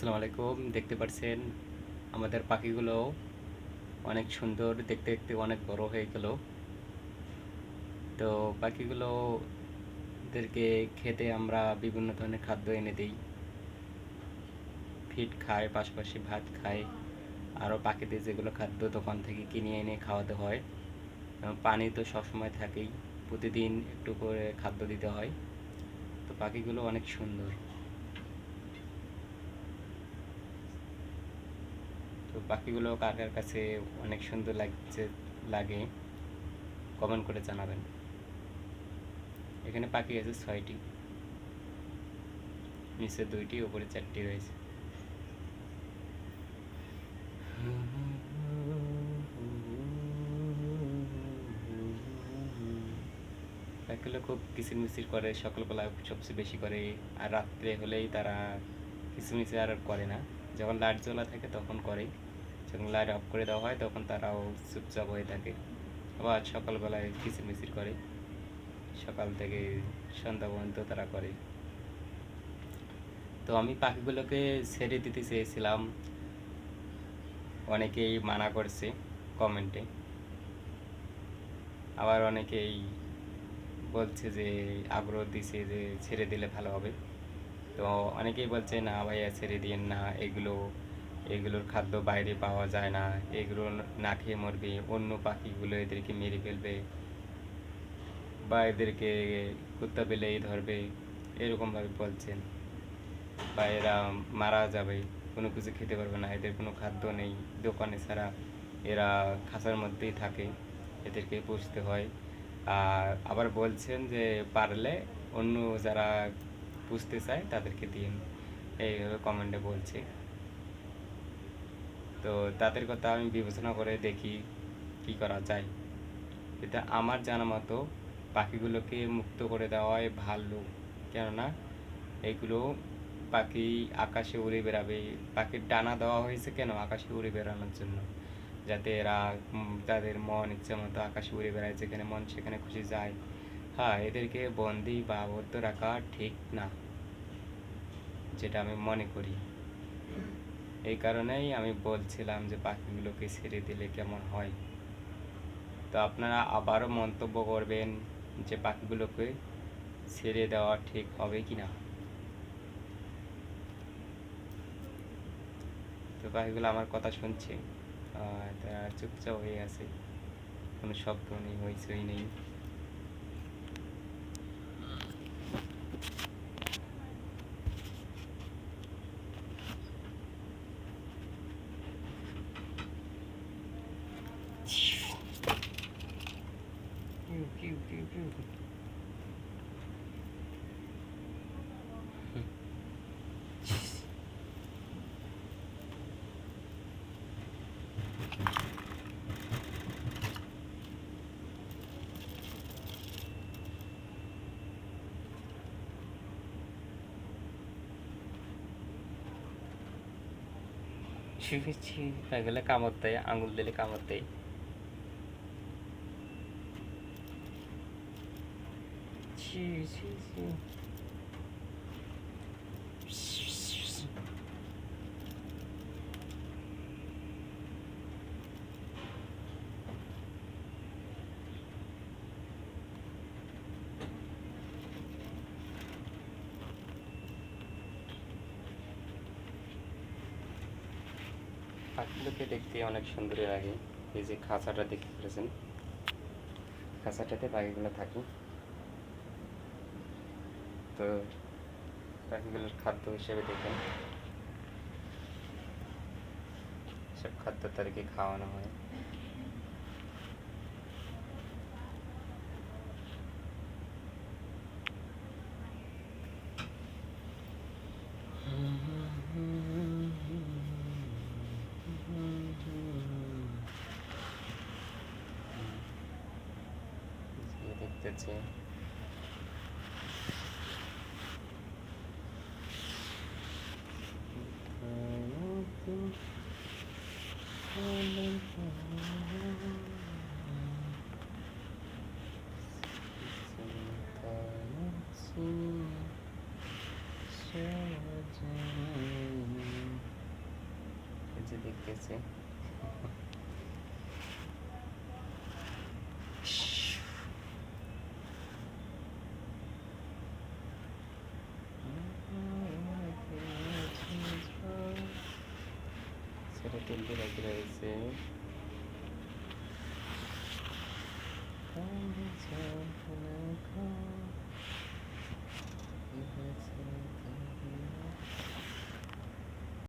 আসসালামু আলাইকুম। দেখতে পাচ্ছেন আমাদের পাখিগুলো অনেক সুন্দর, দেখতে দেখতে অনেক বড় হয়ে গেল। তো পাখিগুলো দেরকে খেতে আমরা বিভিন্ন ধরনের খাদ্য এনে দিই। ফিড খায়, পাশাপাশি ভাত খায়। আরও পাখিদের যেগুলো খাদ্য দোকান থেকে কিনে এনে খাওয়াতে হয় পানি তো সবসময় থাকেই, প্রতিদিন একটু করে খাদ্য দিতে হয়। তো পাখিগুলো অনেক সুন্দর তো পাখিগুলো কার কার কাছে অনেক সুন্দর লাগছে, লাগে। কমেন্ট করে জানাবেন। এখানে পাখি আছে ছয়টি। নিচে দুইটি ওপরে চারটি রয়েছে। পাখিগুলো খুব কিচিরমিচির করে, সকালবেলা সবচেয়ে বেশি করে। আর রাত্রে হলেই তারা কিচিরমিচির আর করে না। যখন লাইট জ্বলা থাকে তখন করে যখন লাইট অফ করে দেওয়া হয়, তখন তারাও চুপচাপ হয়ে থাকে। আবার সকালবেলায় কিচিরমিচির করে। সকাল থেকে সন্ধ্যা পর্যন্ত তারা করে। তো আমি পাখিগুলোকে ছেড়ে দিতে চেয়েছিলাম। অনেকেই মানা করছে কমেন্টে আবার অনেকেই বলছে যে, আগ্রহ দিছে যে ছেড়ে দিলে ভালো হবে। তো অনেকেই বলছে, না ভাইয়া, ছেড়ে দিন না। এগুলো এগুলোর খাদ্য বাইরে পাওয়া যায় না। এগুলো না খেয়ে মরবে, অন্য পাখিগুলো এদেরকে মেরে ফেলবে বা এদেরকে কুত্তা পেলেই ধরবে, এরকমভাবে বলছেন। বা এরা মারা যাবে, কোনো কিছু খেতে পারবে না, এদের কোনো খাদ্য নেই। দোকানে ছাড়া এরা খাঁচার মধ্যেই থাকে, এদেরকে পুষতে হয়। আর আবার বলছেন যে পারলে অন্য যারা পুষতে চায় তাদেরকে দিন। এইভাবে কমেন্টে বলছে। তো তাদের কথা আমি বিবেচনা করে দেখি কি করা যায়। এটা আমার জানা মতো পাখিগুলোকে মুক্ত করে দেওয়াই ভালো। কেননা এগুলো পাখি আকাশে উড়ে বেড়াবে। পাখির ডানা দেওয়া হয়েছে কেন? আকাশে উড়ে বেড়ানোর জন্য। যাতে এরা তাদের মন ইচ্ছে মতো আকাশে উড়ে বেড়ায়, যেখানে মন সেখানে খুশি যায়। হ্যাঁ এদেরকে বন্দি বা আবদ্ধ রাখা ঠিক না, যেটা আমি মনে করি। এই কারণেই আমি বলছিলাম যে পাখিগুলোকে ছেড়ে দিলে কেমন হয়। তো আপনারা আবারও মন্তব্য করবেন যে পাখিগুলোকে ছেড়ে দেওয়া ঠিক হবে কি না তো পাখিগুলো আমার কথা শুনছে। তারা চুপচাপ হয়ে আছে। কোনো শব্দ নেই, হইচই নেই। পিউ পিউ পিউ পিউ শুয়েছি গেলে কামড় দেয় আঙুল দিলে কামড় দেয় ছি ছি ছি পাখিগুলোকে দেখতে অনেক সুন্দরই লাগে এই যে খাঁচাটা দেখতে পেরেছেন খাঁচাটাতে পাখিগুলো থাকে তো পাখিগুলোর খাদ্য হিসেবে দেখেন। সব খাদ্য তাদেরকে খাওয়ানো হয়। 그지 তুলতে রাখি রয়েছে Thank you.